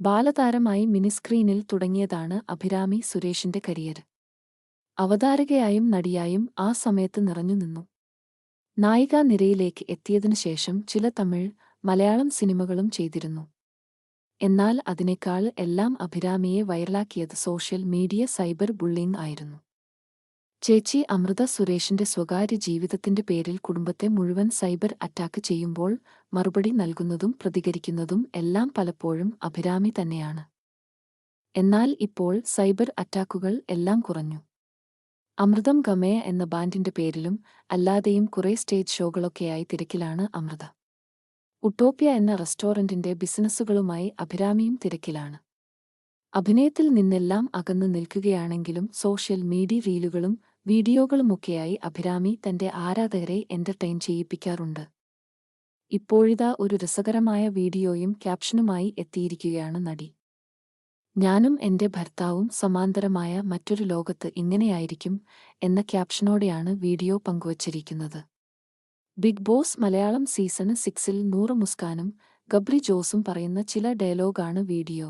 ബാലതാരമായി മിനിസ്ക്രീനിൽ തുടങ്ങിയതാണ് അഭിരാമി സുരേഷിന്റെ കരിയർ. അവതാരകയായും നടിയായും ആ സമയത്ത് നിറഞ്ഞുനിന്നു നായികാ നിരയിലേക്ക് എത്തിയതിനു ശേഷം ചില തമിഴ് മലയാളം സിനിമകളും ചെയ്തിരുന്നു. എന്നാൽ അതിനേക്കാൾ എല്ലാം അഭിരാമിയെ വൈറലാക്കിയത് സോഷ്യൽ മീഡിയ സൈബർ ബുള്ളിംഗ് ആയിരുന്നു. ചേച്ചി അമൃത സുരേഷിന്റെ സ്വകാര്യ ജീവിതത്തിന്റെ പേരിൽ കുടുംബത്തെ മുഴുവൻ സൈബർ അറ്റാക്ക് ചെയ്യുമ്പോൾ മറുപടി നൽകുന്നതും പ്രതികരിക്കുന്നതും എല്ലാം പലപ്പോഴും അഭിരാമി തന്നെയാണ്. എന്നാൽ ഇപ്പോൾ സൈബർ അറ്റാക്കുകൾ എല്ലാം കുറഞ്ഞു. അമൃതം ഗമേ എന്ന ബാൻഡിന്റെ പേരിലും അല്ലാതെയും കുറേ സ്റ്റേജ് ഷോകളൊക്കെയായി തിരക്കിലാണ് അമൃത. ഉട്ടോപ്യ എന്ന റെസ്റ്റോറന്റിന്റെ ബിസിനസ്സുകളുമായി അഭിരാമിയും തിരക്കിലാണ്. അഭിനയത്തിൽ നിന്നെല്ലാം അകന്നു നിൽക്കുകയാണെങ്കിലും സോഷ്യൽ മീഡിയ റീലുകളും വീഡിയോകളുമൊക്കെയായി അഭിരാമി തന്റെ ആരാധകരെ എന്റർടൈൻ ചെയ്യിപ്പിക്കാറുണ്ട്. ഇപ്പോഴിതാ ഒരു രസകരമായ വീഡിയോയും ക്യാപ്ഷനുമായി എത്തിയിരിക്കുകയാണ് നടി. ഞാനും എന്റെ ഭർത്താവും സമാന്തരമായ മറ്റൊരു ലോകത്ത് ഇങ്ങനെയായിരിക്കും എന്ന ക്യാപ്ഷനോടെയാണ് വീഡിയോ പങ്കുവച്ചിരിക്കുന്നത്. ബിഗ് ബോസ് മലയാളം സീസൺ സിക്സിൽ നൂറ് മുസ്കാനും ഗബ്രി ജോസും പറയുന്ന ചില ഡയലോഗാണ് വീഡിയോ.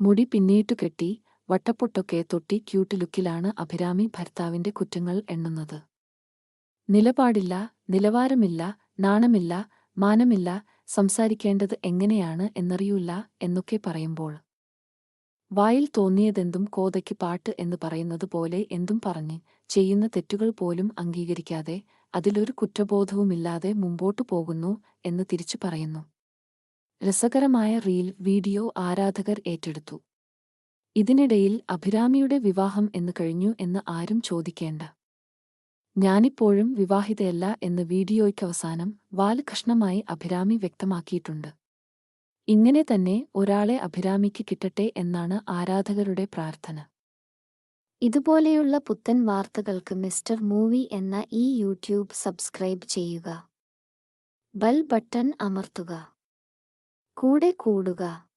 മുടി പിന്നീട്ടു കെട്ടി വട്ടപ്പൊട്ടൊക്കെ തൊട്ടി ക്യൂട്ട് ലുക്കിലാണ് അഭിരാമി ഭർത്താവിന്റെ കുറ്റങ്ങൾ എണ്ണുന്നത്. നിലപാടില്ല നിലവാരമില്ല നാണമില്ല മാനമില്ല സംസാരിക്കേണ്ടത് എങ്ങനെയാണ് എന്നറിയൂല്ല എന്നൊക്കെ പറയുമ്പോൾ. വായിൽ തോന്നിയതെന്തും കോതയ്ക്ക് പാട്ട് എന്ന് പറയുന്നത് പോലെ എന്തും പറഞ്ഞ് ചെയ്യുന്ന തെറ്റുകൾ പോലും അംഗീകരിക്കാതെ അതിലൊരു കുറ്റബോധവുമില്ലാതെ മുമ്പോട്ടു പോകുന്നു എന്ന് തിരിച്ചു പറയുന്നു. രസകരമായ റീൽ വീഡിയോ ആരാധകർ ഏറ്റെടുത്തു. ഇതിനിടയിൽ അഭിരാമിയുടെ വിവാഹം എന്ന് കഴിഞ്ഞു എന്ന് ആരും ചോദിക്കേണ്ട. ഞാനിപ്പോഴും വിവാഹിതയല്ല എന്ന് വീഡിയോയ്ക്കവസാനം വാൽ കഷ്ണമായി അഭിരാമി വ്യക്തമാക്കിയിട്ടുണ്ട്. ഇങ്ങനെ തന്നെ ഒരാളെ അഭിരാമിക്ക് കിട്ടട്ടെ എന്നാണ് ആരാധകരുടെ പ്രാർത്ഥന. ഇതുപോലെയുള്ള പുത്തൻ വാർത്തകൾക്ക് മിസ്റ്റർ മൂവി എന്ന ഈ യൂട്യൂബ് സബ്സ്ക്രൈബ് ചെയ്യുക. ബൽ ബട്ടൺ അമർത്തുക. കൂടെ കൂടുക.